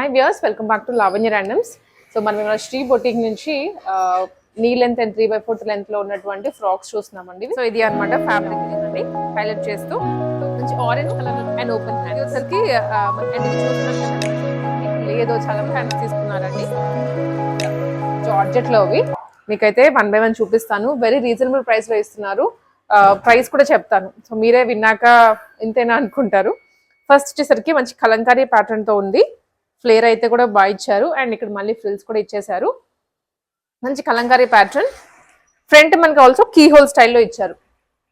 Hi viewers welcome back to Lavanya randoms so మనం Shri boutique నుంచి knee length and three by fourth లెంత్లో ఉన్నటువంటి frocks చూస్తున్నామండి. So ఇది అన్నమాట ఫ్యాబ్రిక్ అండి హైలైట్ చేస్తూ మంచి orange colour and open hand వచ్చేసరికి లేదో చాలా హ్యాండ్స్ తీసుకున్నారండి. జార్జెట్లో అవి. మీకైతే వన్ బై వన్ చూపిస్తాను. వెరీ రీజనబుల్ ప్రైస్లో ఇస్తున్నారు. ప్రైస్ కూడా చెప్తాను. సో మీరే విన్నాక ఇంతేనా అనుకుంటారు. ఫస్ట్ వచ్చేసరికి మంచి కలంకారీ ప్యాటర్న్తో ఉంది. ఫ్లేర్ అయితే కూడా బాగా ఇచ్చారు. అండ్ ఇక్కడ మళ్ళీ ఫ్రిల్స్ కూడా ఇచ్చేసారు మంచి కలంకారీ ప్యాటర్న్. ఫ్రంట్ మనకి ఆల్సో కీ హోల్ స్టైల్లో ఇచ్చారు.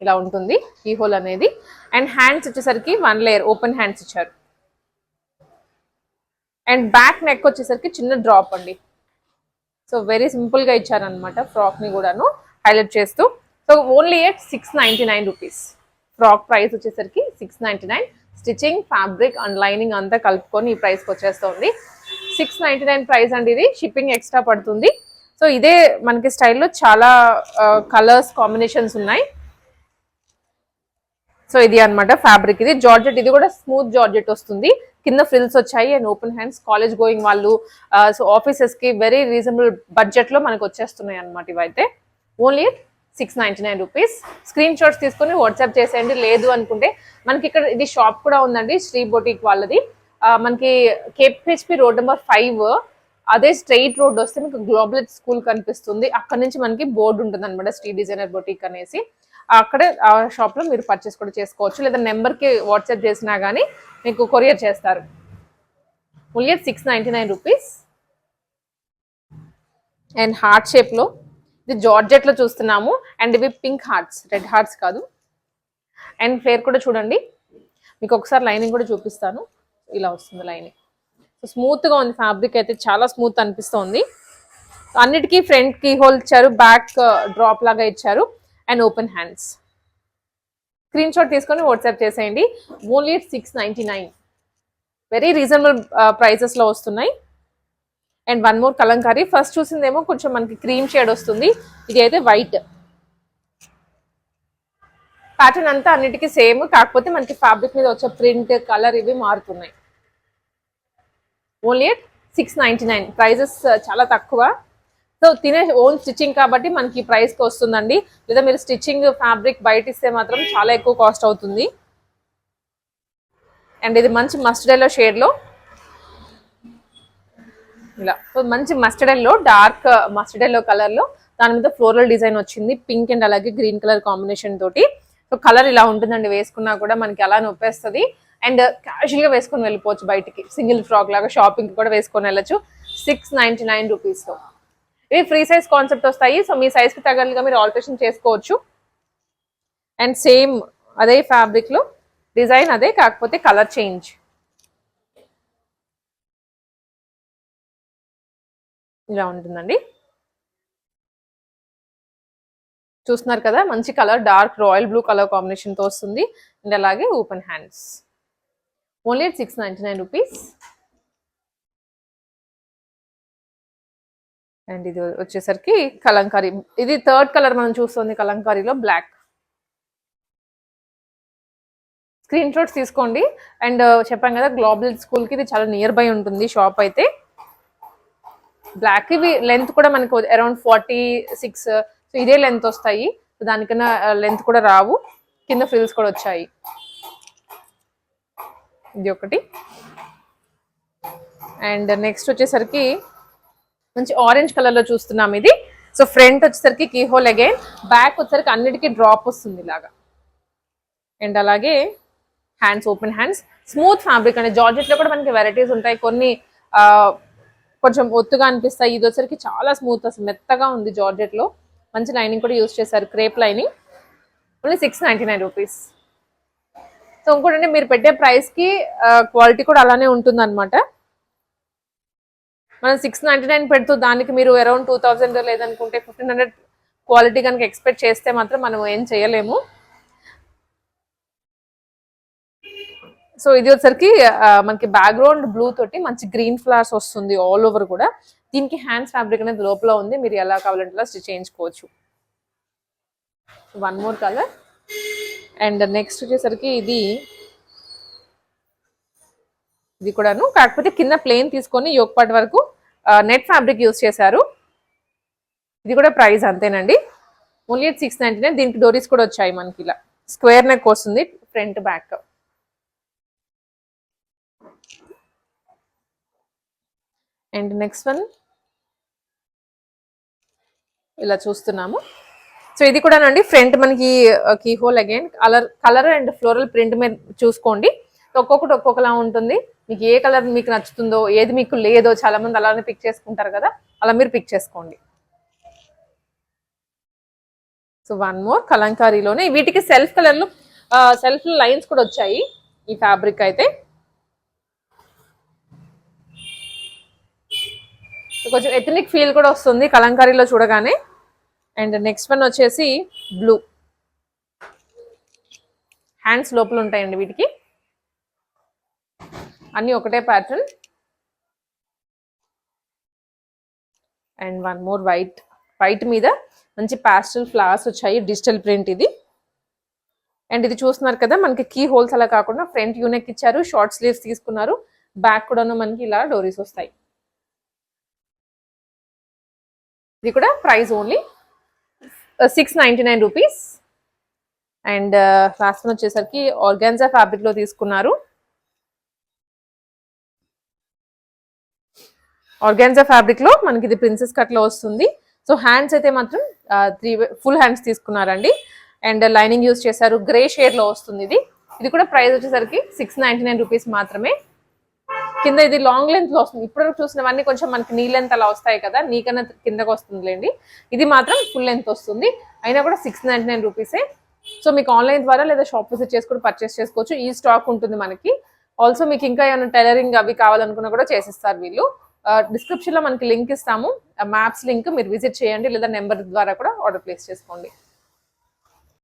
ఇలా ఉంటుంది కీ హోల్ అనేది. అండ్ హ్యాండ్స్ వచ్చేసరికి వన్ లేయర్ ఓపెన్ హ్యాండ్స్ ఇచ్చారు. అండ్ బ్యాక్ నెక్ వచ్చేసరికి చిన్న డ్రాప్ అండి. సో వెరీ సింపుల్గా ఇచ్చారనమాట ఫ్రాక్ని కూడాను హైలైట్ చేస్తూ. So only at six ninety nine rupees frock price వచ్చేసరికి six ninety nine stitching fabric and lining అంతా కలుపుకొని ఈ ప్రైస్కి వచ్చేస్తుంది. సిక్స్ నైన్టీ నైన్ ప్రైస్ అండి ఇది. షిప్పింగ్ ఎక్స్ట్రా పడుతుంది. సో ఇదే మనకి స్టైల్లో చాలా కలర్స్ కాంబినేషన్స్ ఉన్నాయి. సో ఇది అన్నమాట ఫ్యాబ్రిక్ ఇది. జార్జెట్ ఇది కూడా స్మూత్ జార్జెట్ వస్తుంది. కింద ఫ్రిల్స్ వచ్చాయి and open hands college going వాళ్ళు సో ఆఫీసెస్కి వెరీ రీజనబుల్ బడ్జెట్లో మనకు వచ్చేస్తున్నాయి అనమాట ఇవైతే. Only six ninety nine rupees. Screen shots తీసుకొని వాట్సాప్ చేసేయండి. లేదు అనుకుంటే మనకి ఇక్కడ ఇది షాప్ కూడా ఉందండి శ్రీ బొటిక్ వాళ్ళది. మనకి కేపిహెచ్పి రోడ్ నెంబర్ ఫైవ్. అదే స్ట్రైట్ రోడ్ వస్తే మీకు గ్లోబల్ స్కూల్ కనిపిస్తుంది. అక్కడ నుంచి మనకి బోర్డు ఉంటుంది అనమాట స్ట్రీట్ డిజైనర్ బొటిక్ అనేసి. అక్కడే ఆ షాప్లో మీరు పర్చేస్ కూడా చేసుకోవచ్చు. లేదా నెంబర్కి వాట్సాప్ చేసినా కానీ మీకు కొరియర్ చేస్తారు. Only six ninety nine rupees. And heart షేప్లో ఇది జార్జెట్లో చూస్తున్నాము. అండ్ ఇవి పింక్ హార్ట్స్ రెడ్ హార్ట్స్ కాదు. అండ్ ఫ్లేర్ కూడా చూడండి. మీకు ఒకసారి లైనింగ్ కూడా చూపిస్తాను. ఇలా వస్తుంది లైనింగ్. సో స్మూత్గా ఉంది ఫ్యాబ్రిక్ అయితే. చాలా స్మూత్ అనిపిస్తుంది. అన్నిటికీ ఫ్రంట్ కీ హోల్ ఇచ్చారు. బ్యాక్ డ్రాప్ uh, లాగా ఇచ్చారు. And open hands screen shot తీసుకొని వాట్సాప్ చేసేయండి. Only six ninety nine very reasonable ప్రైజెస్లో వస్తున్నాయి. And one more Kalamkari. First చూసిందేమో కొంచెం మనకి క్రీమ్ షేడ్ వస్తుంది. ఇది అయితే వైట్. ప్యాటర్న్ అంతా అన్నిటికీ సేమ్ కాకపోతే మనకి ఫ్యాబ్రిక్ మీద వచ్చే ప్రింట్ కలర్ ఇవి మారుతున్నాయి. Only six ninety nine prices చాలా తక్కువ. సో తినే ఓన్ స్టిచ్చింగ్ కాబట్టి మనకి ప్రైస్కి వస్తుందండి. లేదా మీరు స్టిచ్చింగ్ ఫ్యాబ్రిక్ బయట ఇస్తే మాత్రం చాలా ఎక్కువ కాస్ట్ అవుతుంది. అండ్ ఇది మంచి మస్టర్డైలో షేడ్లో ఇలా. సో మంచి mustard yellow dark mustard yellow కలర్లో దాని మీద ఫ్లోరల్ డిజైన్ వచ్చింది. పింక్ అండ్ అలాగే గ్రీన్ కలర్ కాంబినేషన్ తోటి. సో కలర్ ఇలా ఉంటుందండి. వేసుకున్నా కూడా మనకి అలా నొప్పేస్తుంది. అండ్ క్యాజువల్ uh, గా వేసుకొని వెళ్ళిపోవచ్చు బయటికి. సింగిల్ ఫ్రాక్ లాగా షాపింగ్ కూడా వేసుకొని వెళ్ళచ్చు. సిక్స్ నైన్టీ నైన్ రూపీస్ ఇవి ఫ్రీ సైజ్ కాన్సెప్ట్ వస్తాయి. సో మీ సైజ్కి తగ్గట్టుగా మీరు ఆల్టరేషన్ చేసుకోవచ్చు. అండ్ సేమ్ అదే ఫ్యాబ్రిక్లో. డిజైన్ అదే కాకపోతే కలర్ చేంజ్ ఇలా ఉంటుందండి. చూస్తున్నారు కదా మంచి colour dark royal blue colour కాంబినేషన్తో వస్తుంది. అండ్ అలాగే open hands. Only six ninety nine rupees. And ఇది వచ్చేసరికి కలంకారీ ఇది థర్డ్ కలర్ మనం చూస్తుంది కలంకారీలో బ్లాక్. స్క్రీన్ షాట్స్ తీసుకోండి. అండ్ చెప్పాం కదా గ్లోబల్ స్కూల్కి ఇది చాలా నియర్ బై ఉంటుంది షాప్ అయితే. బ్లాక్ ఇవి లెంత్ కూడా మనకు అరౌండ్ ఫార్టీ సిక్స్ సో ఇదే లెంత్ వస్తాయి. దానికన్నా uh, లెంత్ కూడా రావు. కింద ఫ్రిల్స్ కూడా వచ్చాయి. ఇది ఒకటి. అండ్ నెక్స్ట్ వచ్చేసరికి మంచి ఆరెంజ్ కలర్లో చూస్తున్నాం ఇది. సో ఫ్రంట్ వచ్చేసరికి కీ హోల్ అగైన్ బ్యాక్ వచ్చేసరికి అన్నిటికీ డ్రాప్ వస్తుంది ఇలాగా. అండ్ అలాగే hands open hands smooth fabric అండి. జార్జెట్లో కూడా మనకి వెరైటీస్ ఉంటాయి. కొన్ని uh, కొంచెం ఒత్తుగా అనిపిస్తాయి. ఇది వచ్చరికి చాలా స్మూత్ అసలు మెత్తగా ఉంది జార్జెట్లో. మంచి లైనింగ్ కూడా యూస్ చేశారు crepe lining. Only six ninety nine rupees so ఇంకోటంటే మీరు పెట్టే ప్రైస్కి క్వాలిటీ కూడా అలానే ఉంటుంది అనమాట మనం సిక్స్ నైన్టీ నైన్ పెడుతూ దానికి మీరు అరౌండ్ టూ థౌసండ్ లేదనుకుంటే ఫిఫ్టీన్ హండ్రెడ్ క్వాలిటీ కనుక ఎక్స్పెక్ట్ చేస్తే మాత్రం మనం ఏం చేయలేము. సో ఇది వచ్చరికి మనకి బ్యాక్గ్రౌండ్ బ్లూ తోటి మంచి గ్రీన్ ఫ్లవర్స్ వస్తుంది ఆల్ ఓవర్ కూడా. దీనికి హ్యాండ్స్ ఫ్యాబ్రిక్ అనేది లోపల ఉంది. మీరు ఎలా కావాలంటే అలా స్టిచ్ చేయించుకోవచ్చు. One more colour and next వచ్చేసరికి ఇది ఇది కూడాను. కాకపోతే కింద ప్లేన్ తీసుకొని యోగపాటి వరకు నెట్ ఫ్యాబ్రిక్ యూస్ చేశారు. ఇది కూడా ప్రైస్ అంతేనండి. ఓన్లీ సిక్స్ నైన్టీ నైన్ దీనికి డోరీస్ కూడా వచ్చాయి మనకి ఇలా. స్క్వేర్ నెక్ వస్తుంది front back and next one ఇలా చూస్తున్నాము. సో ఇది కూడానండి ఫ్రంట్ మనకి key hole again colour colour and floral print మీద చూసుకోండి. ఒక్కొక్కటి ఒక్కొక్కలా ఉంటుంది. మీకు ఏ కలర్ మీకు నచ్చుతుందో ఏది మీకు లేదో చాలా మంది అలానే పిక్ చేసుకుంటారు కదా. అలా మీరు పిక్ చేసుకోండి. సో వన్ మోర్ కలంకారీలోనే. వీటికి సెల్ఫ్ కలర్లు సెల్ఫ్ లైన్స్ కూడా వచ్చాయి. ఈ ఫ్యాబ్రిక్ అయితే. కొంచెం ఎథనిక్ ఫీల్ కూడా వస్తుంది కలంకారీలో చూడగానే. అండ్ నెక్స్ట్ వన్ వచ్చేసి బ్లూ హ్యాండ్స్ లోపల ఉంటాయండి వీటికి. అన్నీ ఒకటే pattern and one more white white మీద మంచి ప్యాస్టల్ ఫ్లవర్స్ వచ్చాయి డిజిటల్ ప్రింట్ ఇది. అండ్ ఇది చూస్తున్నారు కదా మనకి కీ హోల్స్ అలా కాకుండా ఫ్రంట్ యూనెక్ ఇచ్చారు షార్ట్ స్లీవ్స్ తీసుకున్నారు. బ్యాక్ కూడాను మనకి ఇలా డోరీస్ వస్తాయి. ఇది కూడా price only six ninety nine rupees and last one వచ్చేసరికి ఆర్గాన్జా ఫ్యాబ్రిక్లో తీసుకున్నారు. ఆర్గాన్జా ఫ్యాబ్రిక్లో మనకి ఇది ప్రిన్సెస్ కట్లో వస్తుంది. సో హ్యాండ్స్ అయితే మాత్రం త్రీ ఫుల్ హ్యాండ్స్ తీసుకున్నారండి. అండ్ లైనింగ్ యూస్ చేశారు గ్రే షేడ్లో వస్తుంది ఇది. ఇది కూడా ప్రైస్ వచ్చేసరికి సిక్స్ నైన్టీ నైన్ రూపీస్ మాత్రమే. కింద ఇది లాంగ్ లెంత్లో వస్తుంది. ఇప్పుడు చూసినవన్నీ కొంచెం మనకి నీ లెంత్ అలా వస్తాయి కదా నీకన్నా కిందకి వస్తుందిలేండి. ఇది మాత్రం ఫుల్ లెంత్ వస్తుంది. అయినా కూడా సిక్స్ నైన్టీ నైన్ రూపీసే సో మీకు ఆన్లైన్ ద్వారా లేదా షాప్ విజిట్ చేసుకుని పర్చేస్ చేసుకోవచ్చు. ఈ స్టాక్ ఉంటుంది మనకి. ఆల్సో మీకు ఇంకా ఏమైనా టైలరింగ్ అవి కావాలనుకున్నా కూడా చేసిస్తారు వీళ్ళు. డిస్క్రిప్షన్లో మనకి లింక్ ఇస్తాము. మ్యాప్స్ లింక్ మీరు విజిట్ చేయండి లేదా నెంబర్ ద్వారా కూడా ఆర్డర్ ప్లేస్ చేసుకోండి.